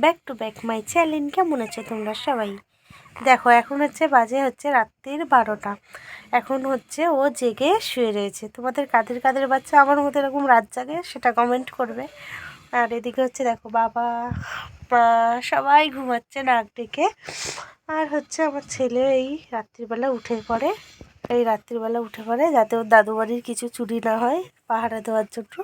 Back to back my channel কেমন আছো তোমরা সবাই? দেখো, এখন হচ্ছে বাজে হচ্ছে রাত্রির বারোটা। এখন হচ্ছে ও জেগে শুয়ে রয়েছে। তোমাদের কাদের কাদের বাচ্চা আমার মতো এরকম রাত জাগে, সেটা কমেন্ট করবে। আর এদিকে হচ্ছে দেখো, বাবা, মা, সবাই ঘুমাচ্ছে নাক ডেকে। আর হচ্ছে আমার ছেলে এই রাত্রিবেলা উঠে পড়ে। এই রাত্রিবেলা উঠে পড়ে যাতে ওর দাদু বাড়ির কিছু চুরি না হয়, পাহারা দেওয়ার জন্য।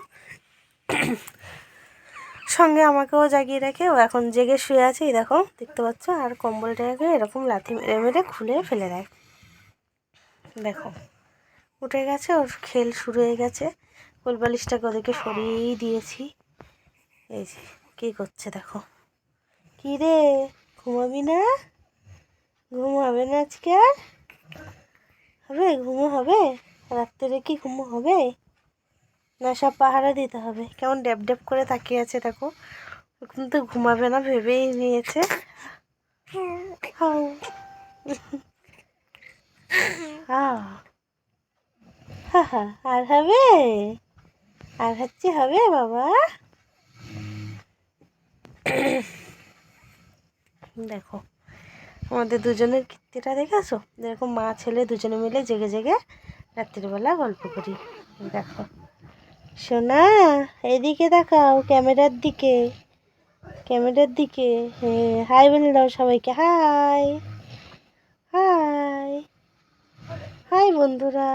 সঙ্গে আমাকেও জাগিয়ে রাখে ও এখন জেগে শুয়ে আছে, এই দেখো, দেখতে পাচ্ছ? আর কম্বলটাকে এরকম লাথি মেরে মেরে খুলে ফেলে দেয়। দেখো, উঠে গেছে, ওর খেল শুরু হয়ে গেছে। কোলবালিশটাকে ওদেরকে সরিয়েই দিয়েছি। এই যে, কী করছে দেখো? কী রে, ঘুমাবি না? ঘুম হবে না আজকে আর? হবে, ঘুমো হবে? রাত্রে কি ঘুমো হবে? না, সব পাহারা দিতে হবে। কেমন ড্যাব ড্যাব করে তাকিয়ে আছে দেখো। কিন্তু ঘুমাবে না, ভেবেই নিয়েছে। আর হবে? আর হচ্ছে হবে, বাবা? দেখো, আমাদের দুজনের কীর্তিটা দেখেছ? যেরকম মা ছেলে দুজনে মিলে জেগে জেগে রাত্রিবেলা গল্প করি। দেখো। সোনা, এদিকে দেখাও ক্যামেরার দিকে ক্যামেরার দিকে। হ্যাঁ হাই বলে দাও সবাইকে, হাই হাই হাই বন্ধুরা।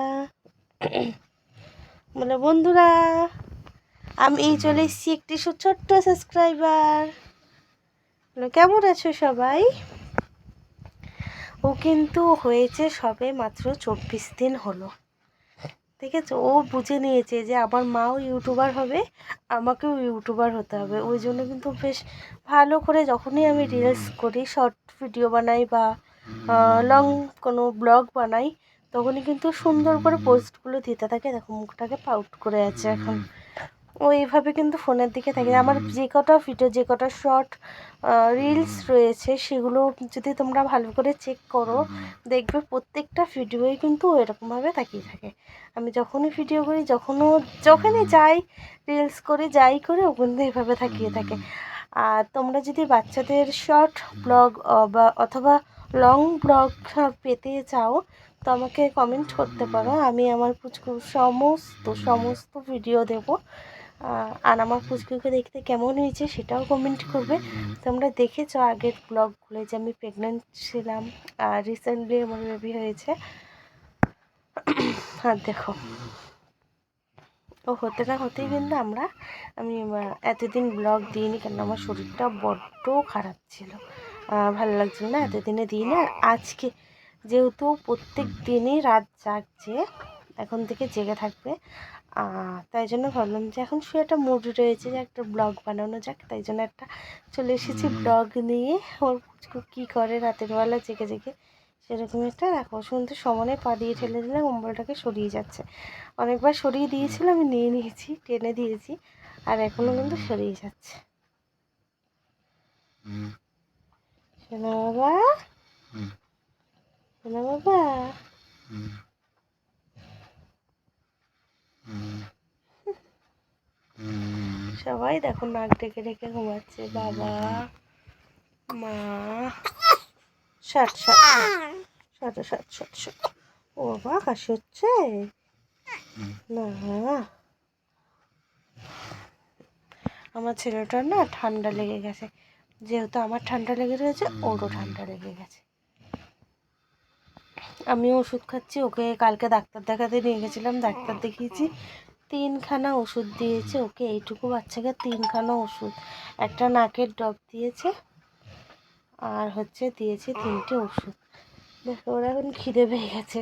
বলে বন্ধুরা, আমি চলে এসেছি একটি ছোট্ট সাবস্ক্রাইবার কেমন আছো সবাই? ও কিন্তু হয়েছে সবে মাত্র চব্বিশ দিন হলো। ঠিক আছে ও বুঝে নিয়েছে যে আমার মাও ইউটিউবার হবে, আমাকেও ইউটিউবার হতে হবে। ওই জন্য কিন্তু বেশ ভালো করে যখনই আমি রিলস করি শর্ট ভিডিও বানাই বা লং কোনো ব্লগ বানাই, তখনই কিন্তু সুন্দর করে পোস্টগুলো দিতে থাকে। দেখো, মুখটাকে পাউট করে আছে এখন। ও এইভাবে কিন্তু ফোনের দিকে থাকে আমার যে কটা ভিডিও যে কটা শর্ট রিলস রয়েছে, সেগুলো যদি তোমরা ভালো করে চেক করো, দেখবে প্রত্যেকটা ভিডিওই কিন্তু এরকমভাবে তাকিয়ে থাকে। আমি যখনই ভিডিও করি, যখনও, যখনই যাই রিলস করি, যাই করে, ও কিন্তু এভাবে তাকিয়ে থাকে। আর তোমরা যদি বাচ্চাদের শর্ট ব্লগ বা, অথবা লং ব্লগ পেতে চাও, তো আমাকে কমেন্ট করতে পারো। আমি আমার সমস্ত সমস্ত ভিডিও দেব। আর আমার পুচকুকে দেখতে কেমন হয়েছে সেটাও কমেন্ট করবে। তোমরা দেখেছ আগের ব্লগগুলো যে আমি প্রেগনেন্ট ছিলাম, আর রিসেন্টলি আমার বেবি হয়েছে। আর দেখো, ও হতে না হতেই কিন্তু আমরা, আমি এতদিন ব্লগ দিইনি কেন আমার শরীরটা বড্ড খারাপ ছিল। ভালো লাগছিল না, এতদিনে দিই না আজকে যেহেতু প্রত্যেক দিনই রাত জাগছে, এখন থেকে জেগে থাকবে। তাই জন্য ভাবলাম যে এখন শুয়ে একটা মুড রয়েছে যে একটা ব্লগ বানানো যাক। তাই জন্য একটা চলে এসেছি ব্লগ নিয়ে। ওর পুচকু কী করে রাতের বেলা জেগে জেগে সেরকম একটা দেখো শুনতে সমানে পা দিয়ে ঠেলে দিলে কম্বলটাকে সরিয়ে যাচ্ছে। অনেকবার সরিয়ে দিয়েছিল আমি নিয়ে নিয়েছি টেনে দিয়েছি আর এখনও কিন্তু সরিয়ে যাচ্ছে। বাবা। বাবা। সবাই দেখো নাক ডেকে ডেকে ঘুমাচ্ছে। বাবা মা। ষাট ষাট ষাট ষাট ষাট ষাট ও বাবা কাশি হচ্ছে? না। আমার ছেলেটার না ঠান্ডা লেগে গেছে। যেহেতু আমার ঠান্ডা লেগে রয়েছে ওরও ঠান্ডা লেগে গেছে। আমি ওষুধ খাচ্ছি ওকে কালকে ডাক্তার দেখাতে নিয়ে গেছিলাম ডাক্তার দেখিয়েছি। তিনখানা ওষুধ দিয়েছে, ওকে এইটুকু বাচ্চাকে তিনখানা ওষুধ। একটা নাকের ডব দিয়েছে, আর হচ্ছে দিয়েছে তিনটে ওষুধ। দেখো, ওরা এখন খিদে পেয়ে গেছে।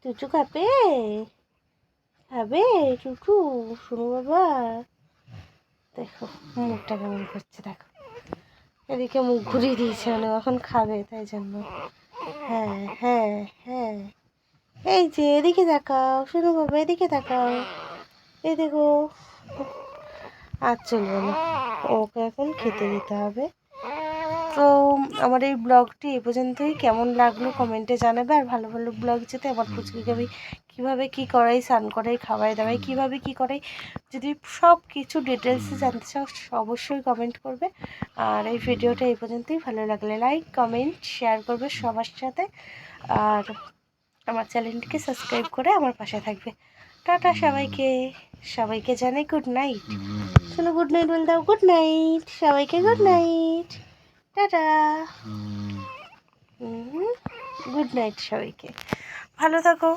টুটু খাবে? খাবে? টুটু, শোনো বাবা। দেখো, মুখটা কেমন করছে, দেখো। এদিকে মুখ ঘুরিয়ে দিয়েছে মানে এখন খাবে, তাই জন্য। হ্যাঁ হ্যাঁ হ্যাঁ। এই যে, এদিকে তাকাও, শোনো বাবা, এদিকে তাকাও। এই দেখো। আর চলবে না। ওকে এখন খেতে দিতে হবে। তো আমার এই ব্লগটি এ পর্যন্তই। কেমন লাগল কমেন্টে জানাবে। আর ভালো ভালো ব্লগ যেতে আমার পুচকিকে আমি কীভাবে কী করাই স্নান করাই খাওয়াই দাওয়াই কীভাবে কী করাই যদি সব কিছু ডিটেলসে জানতে চাও অবশ্যই কমেন্ট করবে। আর এই ভিডিওটা এই পর্যন্তই। ভালো লাগলে লাইক কমেন্ট শেয়ার করবে সবার সাথে। আর আমার চ্যানেলটিকে সাবস্ক্রাইব করে আমার পাশে থাকবে। টাটা সবাইকে। সবাইকে জানে গুড নাইট শোনো গুড নাইট বলে দাও গুড নাইট সবাইকে good night tata. Good night সবাইকে। ভালো থাকো।